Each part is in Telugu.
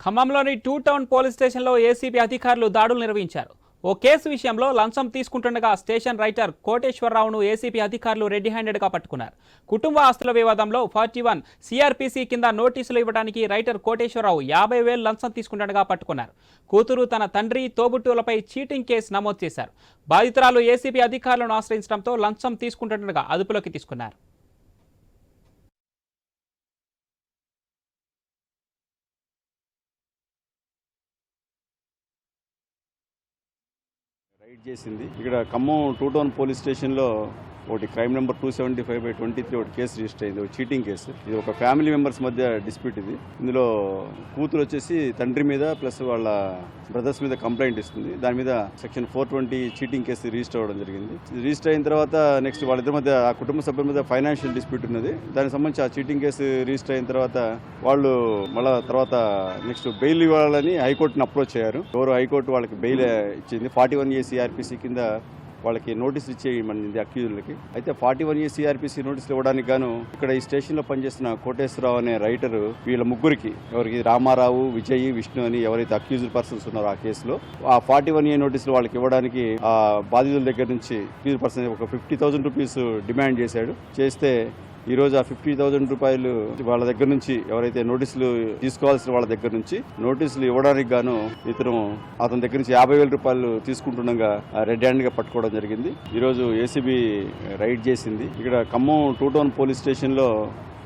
ఖమ్మంలోని టూ టౌన్ పోలీస్ స్టేషన్లో ఏసీబీ అధికారులు దాడులు నిర్వహించారు. ఓ కేసు విషయంలో లంచం తీసుకుంటుండగా స్టేషన్ రైటర్ కోటేశ్వరరావును ఏసీపీ అధికారులు రెడ్డి హ్యాండెడ్గా పట్టుకున్నారు. కుటుంబ ఆస్తుల వివాదంలో ఫార్టీ వన్ సిఆర్పీసీ కింద నోటీసులు ఇవ్వడానికి రైటర్ కోటేశ్వరరావు యాభై వేలు లంచం తీసుకుంటుండగా పట్టుకున్నారు. కూతురు తన తండ్రి తోబుట్టులపై చీటింగ్ కేసు నమోదు చేశారు. బాధితురాలు ఏసీబీ అధికారులను ఆశ్రయించడంతో లంచం తీసుకుంటుండగా అదుపులోకి తీసుకున్నారు. రైడ్ చేసింది. ఇక్కడ ఖమ్మం టూ టౌన్ పోలీస్ స్టేషన్లో ఒకటి crime number two seventy five by twenty three ఒకటి కేసు రిజిస్టర్ అయింది ఒక చీటింగ్ కేసు ఇది ఒక ఫ్యామిలీ మెంబర్స్ మధ్య డిస్ప్యూట్ ఇది. ఇందులో కూతురు వచ్చేసి తండ్రి మీద ప్లస్ వాళ్ళ బ్రదర్స్ మీద కంప్లైంట్ ఇస్తుంది. దాని మీద section four twenty cheating case register అవ్వడం జరిగింది. రిజిస్టర్ అయిన తర్వాత నెక్స్ట్ వాళ్ళిద్దరి మధ్య ఆ కుటుంబ సభ్యుల మీద ఫైనాన్షియల్ డిస్ప్యూట్ ఉన్నది. దానికి సంబంధించి ఆ చీటింగ్ కేసు రిజిస్టర్ అయిన తర్వాత వాళ్ళు మళ్ళా తర్వాత నెక్స్ట్ బెయిల్ ఇవ్వాలని హైకోర్టును అప్రోచ్ అయ్యారు. ఎవరు హైకోర్టు వాళ్ళకి బెయిల్ ఇచ్చింది? ఫార్టీ వన్ ఏ సిఆర్పిసి కింద వాళ్ళకి నోటీసులు ఇచ్చేయమనింది అక్యూజులకి. అయితే ఫార్టీ వన్ ఏ సిఆర్పిసి నోటీసులు ఇవ్వడానికి గాను ఇక్కడ ఈ స్టేషన్లో పనిచేస్తున్న కోటేశ్వరరావు అనే రైటర్ వీళ్ళ ముగ్గురికి ఎవరికి రామారావు విజయ్ విష్ణు అని ఎవరైతే అక్యూజ్డ్ పర్సన్స్ ఉన్నారో ఆ కేసులో ఆ ఫార్టీ వన్ ఏ నోటీసులు వాళ్ళకి ఇవ్వడానికి ఆ బాధితుల దగ్గర నుంచి అక్యూజ్ పర్సన్ ఒక ఫిఫ్టీ థౌసండ్ రూపీస్ డిమాండ్ చేశాడు. చేస్తే ఈ రోజు ఆ ఫిఫ్టీ థౌసండ్ రూపాయలు వాళ్ళ దగ్గర నుంచి ఎవరైతే నోటీసులు తీసుకోవాల్సిన వాళ్ళ దగ్గర నుంచి నోటీసులు ఇవ్వడానికి గాను ఇతను అతని దగ్గర నుంచి యాభై వేల రూపాయలు తీసుకుంటుండగా రెడ్ హ్యాండ్గా పట్టుకోవడం జరిగింది. ఈ రోజు ఏసీబీ రైడ్ చేసింది. ఇక్కడ ఖమ్మం టూ టౌన్ పోలీస్ స్టేషన్లో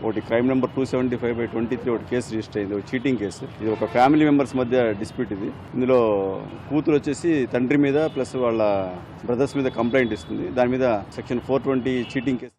ఒకటి crime number two seventy five by twenty three ఒకటి కేసు రిజిస్టర్ అయింది. ఒక చీటింగ్ కేసు. ఇది ఒక ఫ్యామిలీ మెంబర్స్ మధ్య డిస్ప్యూట్ ఇది. ఇందులో కూతురు వచ్చేసి తండ్రి మీద ప్లస్ వాళ్ళ బ్రదర్స్ మీద కంప్లైంట్ ఇస్తుంది. దాని మీద section four twenty cheating case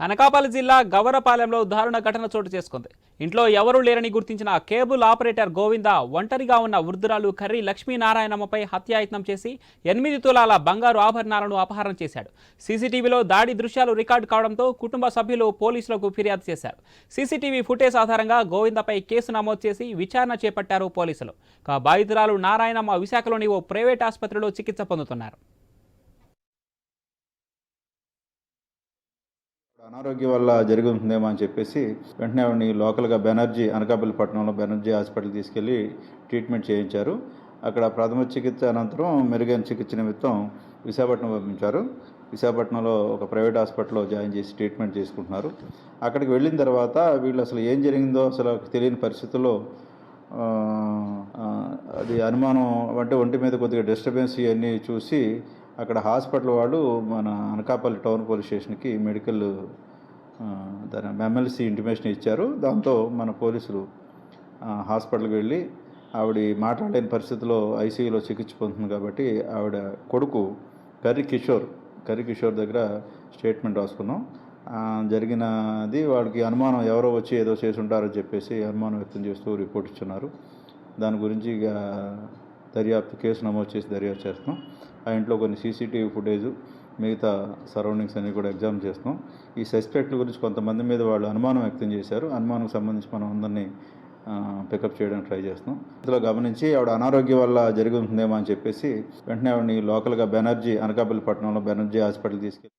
Anakapalli జిల్లా గవరపాలెంలో దారుణ ఘటన చోటు చేసుకుంది. ఇంట్లో ఎవరూ లేరని గుర్తించిన కేబుల్ ఆపరేటర్ గోవింద ఒంటరిగా ఉన్న వృద్ధురాలు కర్రీ లక్ష్మీనారాయణమ్మపై హత్యాయత్నం చేసి ఎనిమిది తులాల బంగారు ఆభరణాలను అపహరణ చేశాడు. సీసీటీవీలో దాడి దృశ్యాలు రికార్డు కావడంతో కుటుంబ సభ్యులు పోలీసులకు ఫిర్యాదు చేశారు. సీసీటీవీ ఫుటేజ్ ఆధారంగా గోవిందపై కేసు నమోదు చేసి విచారణ చేపట్టారు పోలీసులు. బాధితురాలు నారాయణమ్మ విశాఖలోని ఓ ప్రైవేట్ ఆసుపత్రిలో చికిత్స పొందుతున్నారు. అనారోగ్యం వల్ల జరిగి ఉంటుందేమో అని చెప్పేసి వెంటనే ఆవిడని లోకల్గా బెనర్జీ అనకాపల్లి పట్టణంలో బెనర్జీ హాస్పిటల్ తీసుకెళ్ళి ట్రీట్మెంట్ చేయించారు. అక్కడ ప్రథమ చికిత్స అనంతరం మెరుగైన చికిత్స నిమిత్తం విశాఖపట్నం పంపించారు. విశాఖపట్నంలో ఒక ప్రైవేట్ హాస్పిటల్లో జాయిన్ చేసి ట్రీట్మెంట్ చేసుకుంటున్నారు. అక్కడికి వెళ్ళిన తర్వాత వీళ్ళు అసలు ఏం జరిగిందో అసలు తెలియని పరిస్థితుల్లో అది అనుమానం అంటే ఒంటి మీద కొద్దిగా డిస్టర్బెన్స్ ఇవన్నీ చూసి అక్కడ హాస్పిటల్ వాళ్ళు మన అనకాపల్లి టౌన్ పోలీస్ స్టేషన్కి మెడికల్ దాని ఎమ్మెల్సీ ఇంటిమేషన్ ఇచ్చారు. దాంతో మన పోలీసులు హాస్పిటల్కి వెళ్ళి ఆవిడ మాట్లాడలేని పరిస్థితిలో ఐసీయూలో చికిత్స పొందుతుంది కాబట్టి ఆవిడ కొడుకు కర్రి కిషోర్ కర్రి కిషోర్ దగ్గర స్టేట్మెంట్ రాసుకున్నాం. జరిగినది వాడికి అనుమానం ఎవరో వచ్చి ఏదో చేసి ఉంటారని చెప్పేసి అనుమానం వ్యక్తం చేస్తూ రిపోర్ట్ ఇచ్చున్నారు. దాని గురించి ఇక దర్యాప్తు కేసు నమోదు చేసి దర్యాప్తు చేస్తున్నాం. ఆ ఇంట్లో కొన్ని సీసీటీవీ ఫుటేజ్ మిగతా సరౌండింగ్స్ అన్నీ కూడా ఎగ్జామ్ చేస్తాం ఈ సస్పెక్ట్ల గురించి కొంతమంది మీద వాళ్ళు అనుమానం వ్యక్తం చేశారు. అనుమానం సంబంధించి మనం అందరినీ పికప్ చేయడానికి ట్రై చేస్తాం ఇందులో గమనించి ఆవిడ అనారోగ్యం వల్ల జరుగుతుందేమో అని చెప్పేసి వెంటనే ఆవిడని లోకల్గా బెనర్జీ అనకాపల్లి పట్టణంలో బెనర్జీ హాస్పిటల్ తీసుకెళ్ళి